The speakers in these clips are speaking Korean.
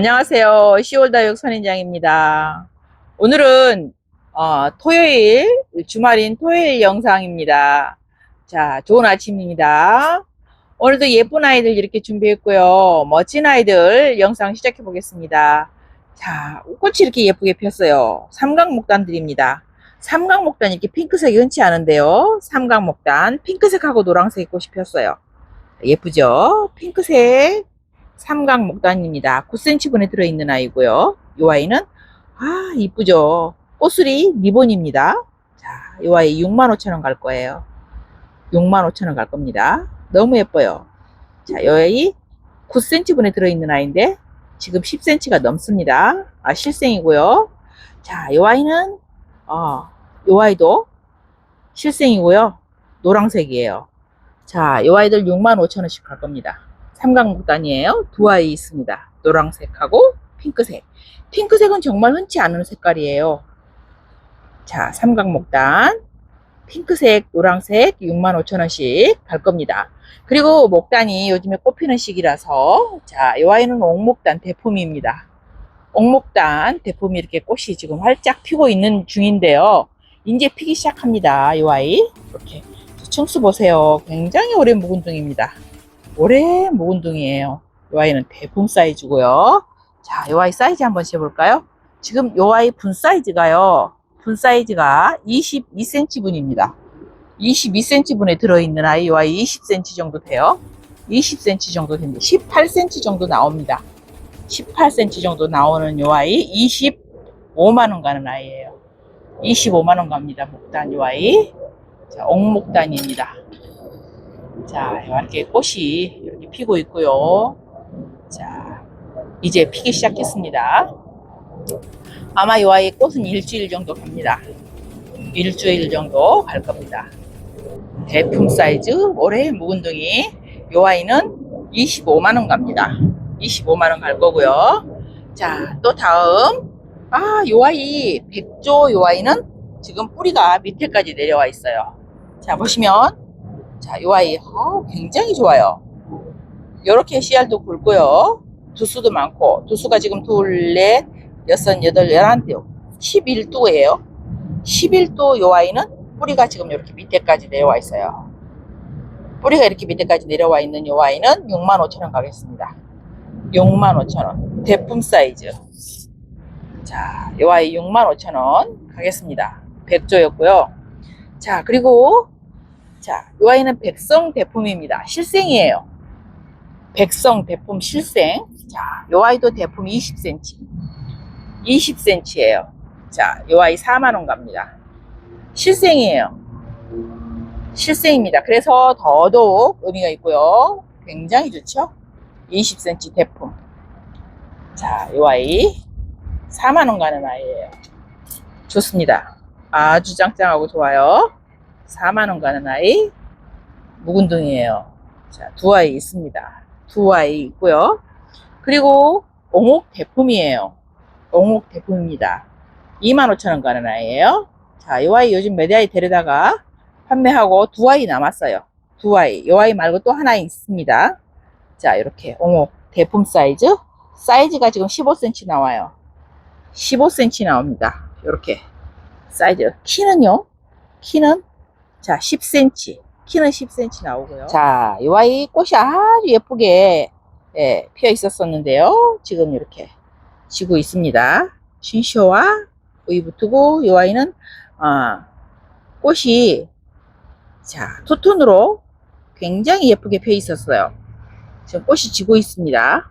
안녕하세요. 10월 다육 선인장입니다. 오늘은 어, 토요일, 주말인 토요일 영상입니다. 자, 좋은 아침입니다. 오늘도 예쁜 아이들 이렇게 준비했고요. 멋진 아이들 영상 시작해 보겠습니다. 자, 꽃이 이렇게 예쁘게 폈어요. 삼각목단들입니다. 삼각목단 이렇게 핑크색이 흔치 않은데요. 삼각목단 핑크색하고 노란색 꽃이 폈어요. 예쁘죠? 핑크색 삼각 목단입니다. 9cm분에 들어있는 아이고요. 이 아이는 아 이쁘죠. 꽃술이 리본입니다. 자, 이 아이 65,000원 갈 거예요. 65,000원 갈 겁니다. 너무 예뻐요. 자, 이 아이 9cm분에 들어있는 아이인데 지금 10cm가 넘습니다. 아, 실생이고요. 자, 이 아이는 어, 이 아이도 실생이고요. 노란색이에요. 자, 이 아이들 65,000원씩 갈 겁니다. 삼각목단이에요. 두 아이 있습니다. 노란색하고 핑크색. 핑크색은 정말 흔치 않은 색깔이에요. 자, 삼각목단. 핑크색, 노란색 65,000원씩 갈 겁니다. 그리고 목단이 요즘에 꽃피는 시기라서 자, 이 아이는 옥목단 대품입니다. 옥목단 대품이 이렇게 꽃이 지금 활짝 피고 있는 중인데요. 이제 피기 시작합니다. 이 아이. 이렇게 층수 보세요. 굉장히 오래 묵은 둥입니다. 오래 묵은 둥이에요. 이 아이는 대품 사이즈고요. 자, 이 아이 사이즈 한번 재볼까요? 지금 이 아이 분 사이즈가요. 분 사이즈가 22cm 분입니다. 22cm 분에 들어있는 아이, 이 아이 20cm 정도 돼요. 20cm 정도 됩니다. 18cm 정도 나옵니다. 18cm 정도 나오는 이 아이 25만원 가는 아이예요. 25만원 갑니다. 목단 이 아이. 자, 옥목단입니다. 자, 이렇게 꽃이 이렇게 피고 있고요. 자, 이제 피기 시작했습니다. 아마 이 아이 꽃은 일주일 정도 갑니다. 일주일 정도 갈 겁니다. 대품 사이즈, 올해 묵은둥이. 이 아이는 25만원 갑니다. 25만원 갈 거고요. 자, 또 다음. 아, 이 아이, 백조 이 아이는 지금 뿌리가 밑에까지 내려와 있어요. 자, 보시면. 자, 이 아이, 아, 굉장히 좋아요. 요렇게 씨알도 굵고요. 두수도 많고, 두수가 지금 둘, 넷, 여섯, 여덟, 열한 대, 11도예요. 11도 요 아이는 뿌리가 지금 이렇게 밑에까지 내려와 있어요. 뿌리가 이렇게 밑에까지 내려와 있는 요 아이는 65,000원 가겠습니다. 65,000원. 대품 사이즈. 자, 요 아이 65,000원 가겠습니다. 백조였고요. 자, 그리고 자, 요 아이는 백성 대품입니다. 실생이에요. 백성 대품 실생. 자, 요 아이도 대품 20cm. 20cm예요. 자, 요 아이 4만원 갑니다. 실생이에요. 실생입니다. 그래서 더더욱 의미가 있고요. 굉장히 좋죠? 20cm 대품. 자, 요 아이 4만원 가는 아이예요. 좋습니다. 아주 짱짱하고 좋아요. 4만원 가는 아이 묵은둥이에요. 자, 두 아이 있습니다. 두 아이 있고요. 그리고 옹옥 대품이에요. 옹옥 대품입니다. 25,000원 가는 아이예요. 자, 이 아이 요즘 몇 아이 데려다가 판매하고 두 아이 남았어요. 두 아이. 이 아이 말고 또 하나 있습니다. 자, 이렇게 옹옥 대품 사이즈. 사이즈가 지금 15cm 나와요. 15cm 나옵니다. 이렇게 사이즈. 키는요? 키는 자 10cm. 키는 10cm 나오고요. 자, 이 아이 꽃이 아주 예쁘게 예, 피어 있었었는데요. 지금 이렇게 지고 있습니다. 신쇼와 붙고 이 아이는 아, 꽃이 자 투톤으로 굉장히 예쁘게 피어 있었어요. 지금 꽃이 지고 있습니다.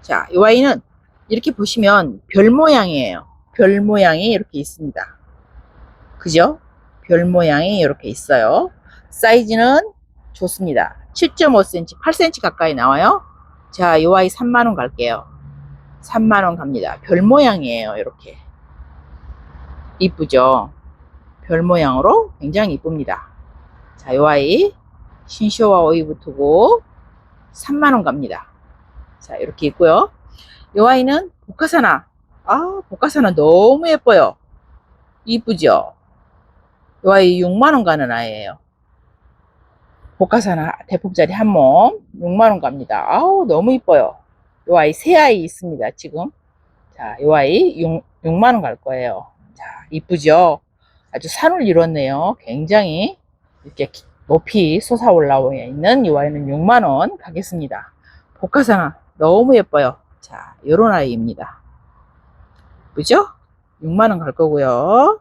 자, 이 아이는 이렇게 보시면 별 모양이에요. 별 모양이 이렇게 있습니다. 그죠? 별 모양이 이렇게 있어요. 사이즈는 좋습니다. 7.5cm, 8cm 가까이 나와요. 자, 이 아이 3만원 갈게요. 3만원 갑니다. 별 모양이에요. 이렇게. 이쁘죠? 별 모양으로 굉장히 이쁩니다. 자, 이 아이 신쇼와 오이 붙고 3만원 갑니다. 자, 이렇게 있고요. 이 아이는 복화사나. 아, 복화사나 너무 예뻐요. 이쁘죠? 이 아이 6만원 가는 아이예요. 복화사나 대폭자리 한 몸 6만원 갑니다. 아우, 너무 이뻐요. 요 아이 세 아이 있습니다, 지금. 자, 요 아이 6, 6만원 갈 거예요. 자, 이쁘죠? 아주 산을 이뤘네요. 굉장히 이렇게 기- 높이 솟아 올라와 있는 이 아이는 6만원 가겠습니다. 복화상아, 너무 예뻐요. 자, 요런 아이입니다. 그죠? 6만원 갈 거고요.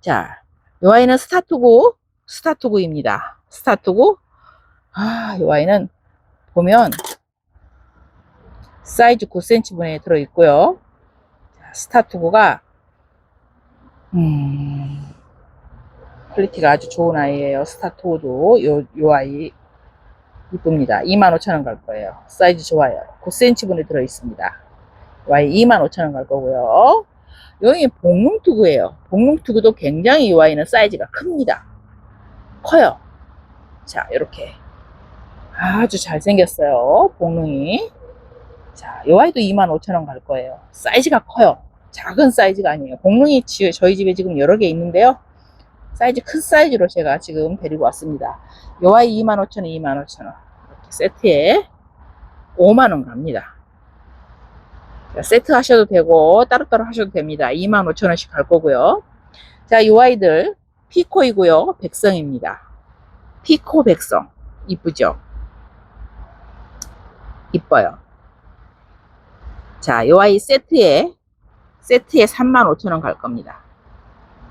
자, 요 아이는 스타트고, 스타트고입니다. 스타트고, 아, 요 아이는 보면 사이즈 9cm분에 들어있고요. 자, 스타트고가 음, 퀄리티가 아주 좋은 아이예요. 스타트고도 요, 요 아이 이쁩니다. 25,000원 갈 거예요. 사이즈 좋아요. 9cm분에 들어있습니다. 요 아이 25,000원 갈 거고요. 여기 복롱투구예요. 복롱투구도 굉장히 이 아이는 사이즈가 큽니다. 커요. 자, 이렇게 아주 잘생겼어요. 복롱이. 자, 이 아이도 25,000원 갈 거예요. 사이즈가 커요. 작은 사이즈가 아니에요. 복롱이 지- 저희 집에 지금 여러 개 있는데요. 사이즈 큰 사이즈로 제가 지금 데리고 왔습니다. 이 아이 25,000원, 25,000원. 이렇게 세트에 5만원 갑니다. 자, 세트 하셔도 되고 따로따로 하셔도 됩니다. 25,000원씩 갈 거고요. 자, 이 아이들 피코이고요. 백성입니다. 피코 백성. 이쁘죠? 이뻐요. 자, 이 아이 세트에 세트에 35,000원 갈 겁니다.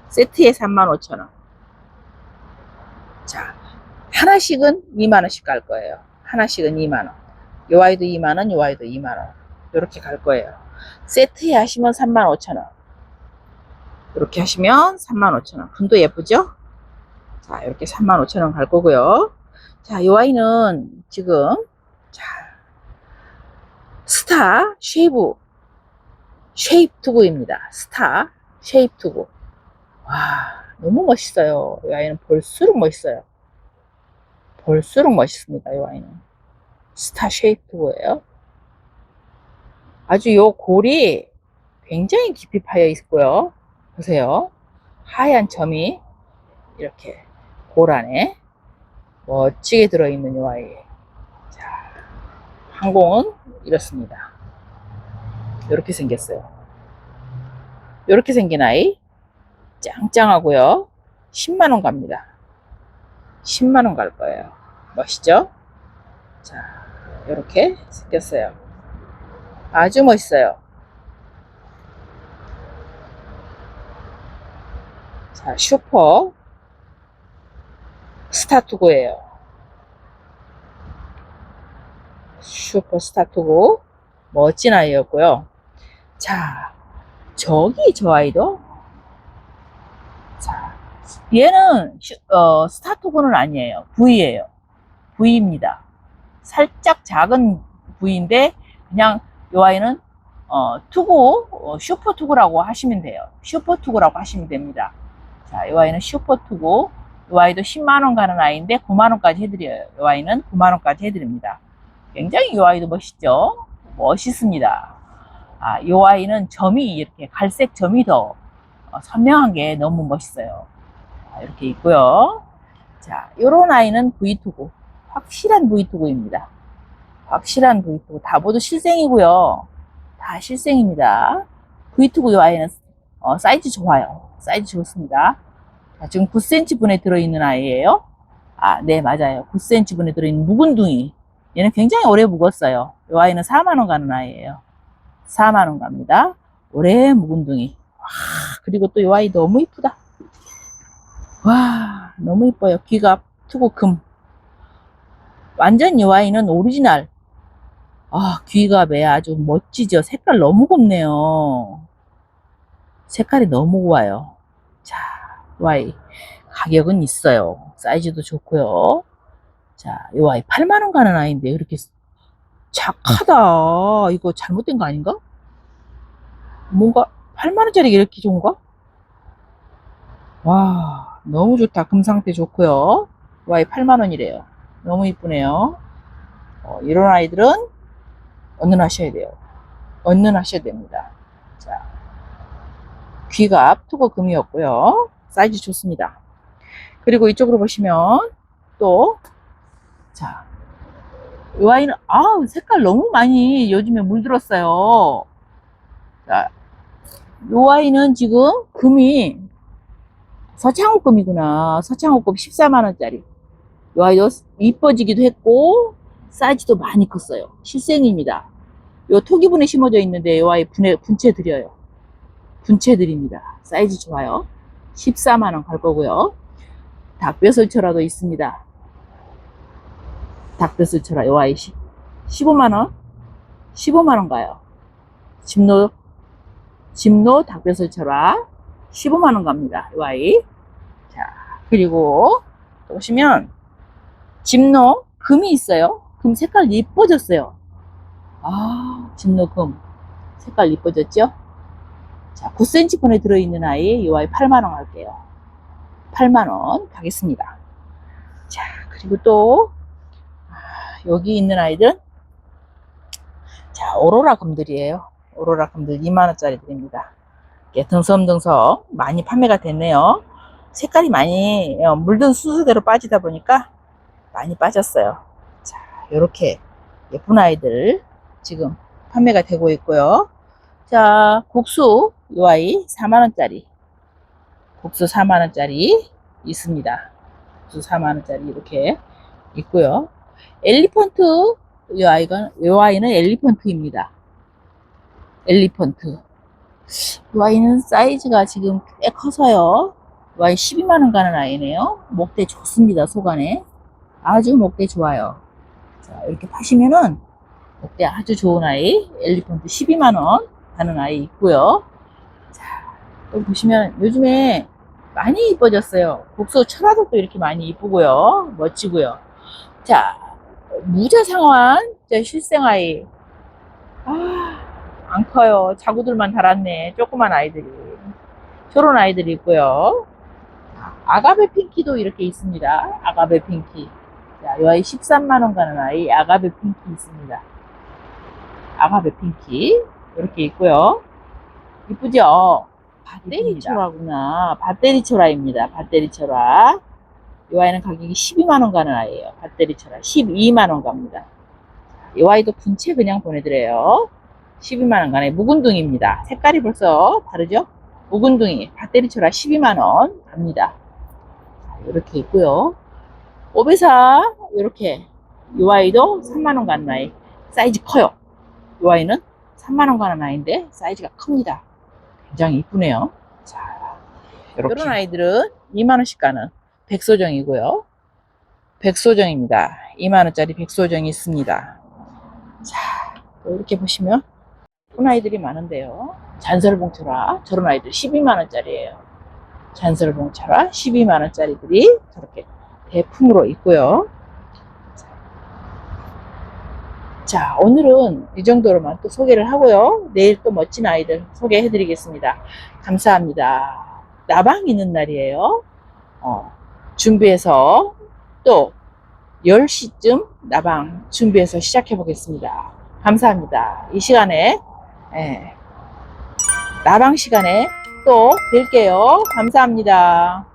세트에 35,000원. 자, 하나씩은 2만원씩 갈 거예요. 하나씩은 2만원. 요 아이도 2만원, 요 아이도 2만원. 이렇게 갈 거예요. 세트에 하시면 35,000원. 이렇게 하시면 35,000원. 금도 예쁘죠? 자, 이렇게 35,000원 갈 거고요. 자, 요 아이는 지금 자, 스타 쉐이브 쉐입 투구입니다. 스타 쉐입 투구. 와, 너무 멋있어요. 이 아이는 볼수록 멋있어요. 볼수록 멋있습니다. 이 아이는. 스타 쉐입 투구예요. 아주 요 골이 굉장히 깊이 파여 있고요. 보세요. 하얀 점이 이렇게 골 안에 멋지게 들어있는 요 아이. 자, 항공은 이렇습니다. 이렇게 생겼어요. 이렇게 생긴 아이. 짱짱하고요. 10만원 갑니다. 10만원 갈 거예요. 멋있죠? 자, 이렇게 생겼어요. 아주 멋있어요. 자, 슈퍼 스타투고예요. 슈퍼 스타투고 멋진 아이였고요. 자, 저기 저 아이도 자, 얘는 슈- 어, 스타투고는 아니에요. V예요. V입니다. 살짝 작은 V인데 그냥 이 아이는 어, 투구, 어, 슈퍼 투구라고 하시면 돼요. 슈퍼 투구라고 하시면 됩니다. 자, 이 아이는 슈퍼 투구. 이 아이도 10만원 가는 아이인데 9만원까지 해드려요. 이 아이는 9만원까지 해드립니다. 굉장히 이 아이도 멋있죠? 멋있습니다. 아, 이 아이는 점이 이렇게 갈색 점이 더 어, 선명한 게 너무 멋있어요. 자, 이렇게 있고요. 자, 요런 아이는 V2구. 확실한 V2구입니다. 확실한 V2구. 다 모두 실생이고요. 다 실생입니다. V2구 요 아이는 어, 사이즈 좋아요. 사이즈 좋습니다. 자, 지금 9cm 분에 들어있는 아이예요. 아, 네, 맞아요. 9cm 분에 들어있는 묵은둥이. 얘는 굉장히 오래 묵었어요. 요 아이는 4만원 가는 아이예요. 4만원 갑니다. 오래 묵은둥이. 와, 그리고 또요 아이 너무 이쁘다. 와, 너무 이뻐요. 귀가 투고 금. 완전 요 아이는 오리지널. 아, 매 아주 멋지죠. 색깔 너무 곱네요. 색깔이 너무 고와요. 자, 요 아이. 가격은 있어요. 사이즈도 좋고요. 자, 요 아이 8만원 가는 아이인데, 이렇게 착하다. 이거 잘못된 거 아닌가? 뭔가 8만원짜리 이렇게 좋은가? 와, 너무 좋다. 금 상태 좋고요. 요 아이 8만원이래요. 너무 이쁘네요. 어, 이런 아이들은 언능하셔야 돼요. 언능하셔야 됩니다. 자, 귀가 투고 금이었고요. 사이즈 좋습니다. 그리고 이쪽으로 보시면 또, 자, 이 아이는, 아우, 색깔 너무 많이 요즘에 물들었어요. 자, 이 아이는 지금 금이 서창호금이구나. 서창호금 14만원짜리. 이 아이도 이뻐지기도 했고, 사이즈도 많이 컸어요. 실생입니다. 요 토기분에 심어져 있는데 이 아이 분해, 분체 드려요. 분체 드립니다. 사이즈 좋아요. 14만원 갈 거고요. 닭뼈설철화도 있습니다. 닭뼈설철화 요 아이 15만원? 15만원 가요. 집노, 집노 닭뼈설철화 15만원 갑니다. 요 아이. 자, 그리고 또 보시면 집노 금이 있어요. 금 색깔 이뻐졌어요. 아, 집노 금. 색깔 이뻐졌죠? 자, 9cm 분에 들어있는 아이, 이 아이 8만원 할게요. 8만원 가겠습니다. 자, 그리고 또, 아, 여기 있는 아이들은, 자, 오로라 금들이에요. 오로라 금들 2만원짜리 드립니다. 등섬등섬 많이 판매가 됐네요. 색깔이 많이 어, 물든 순서대로 빠지다 보니까 많이 빠졌어요. 자, 요렇게 예쁜 아이들 지금 판매가 되고 있고요. 자, 국수 요 아이 4만원짜리. 국수 4만원짜리 있습니다. 국수 4만원짜리 이렇게 있고요. 엘리펀트 요 아이가 요 아이는 엘리펀트입니다. 엘리펀트. 요 아이는 사이즈가 지금 꽤 커서요. 요 아이 12만원 가는 아이네요. 목대 좋습니다. 속안에. 아주 목대 좋아요. 자, 이렇게 파시면은 목대 아주 좋은 아이 엘리펀트 12만원 가는 아이 있고요. 자, 또 보시면 요즘에 많이 이뻐졌어요. 국소 철화덕도 이렇게 많이 이쁘고요. 멋지고요. 자, 무자상환 저 실생아이. 아, 안 커요. 자구들만 달았네. 조그만 아이들이. 저런 아이들이 있고요. 아가베 핑키도 이렇게 있습니다. 아가베 핑키. 자, 이 아이 13만원 가는 아이 아가베 핑키 있습니다. 아가베 핑키. 이렇게 있고요. 이쁘죠? 밭대리 철화구나. 밭대리 철화입니다. 밭대리 철화. 이 아이는 가격이 12만원 가는 아이예요. 밭대리 철화. 12만원 갑니다. 이 아이도 분체 그냥 보내드려요. 12만원 가네. 묵은둥입니다. 색깔이 벌써 다르죠? 묵은둥이. 밭대리 철화 12만원 갑니다. 이렇게 있고요. 오베사 이렇게 이 아이도 3만원 가는 아이. 사이즈 커요. 이 아이는 3만원 가는 아이인데 사이즈가 큽니다. 굉장히 이쁘네요. 자, 이런 아이들은 2만원씩 가는 백소정이고요. 백소정입니다. 2만원짜리 백소정이 있습니다. 자, 또 이렇게 보시면 예쁜 아이들이 많은데요. 잔설봉철화 저런 아이들 12만원짜리예요. 잔설봉철화 12만원짜리들이 저렇게 대품으로 있고요. 자, 오늘은 이 정도로만 또 소개를 하고요. 내일 또 멋진 아이들 소개해 드리겠습니다. 감사합니다. 나방 있는 날이에요. 어, 준비해서 또 10시쯤 나방 준비해서 시작해 보겠습니다. 감사합니다. 이 시간에, 예, 나방 시간에 또 뵐게요. 감사합니다.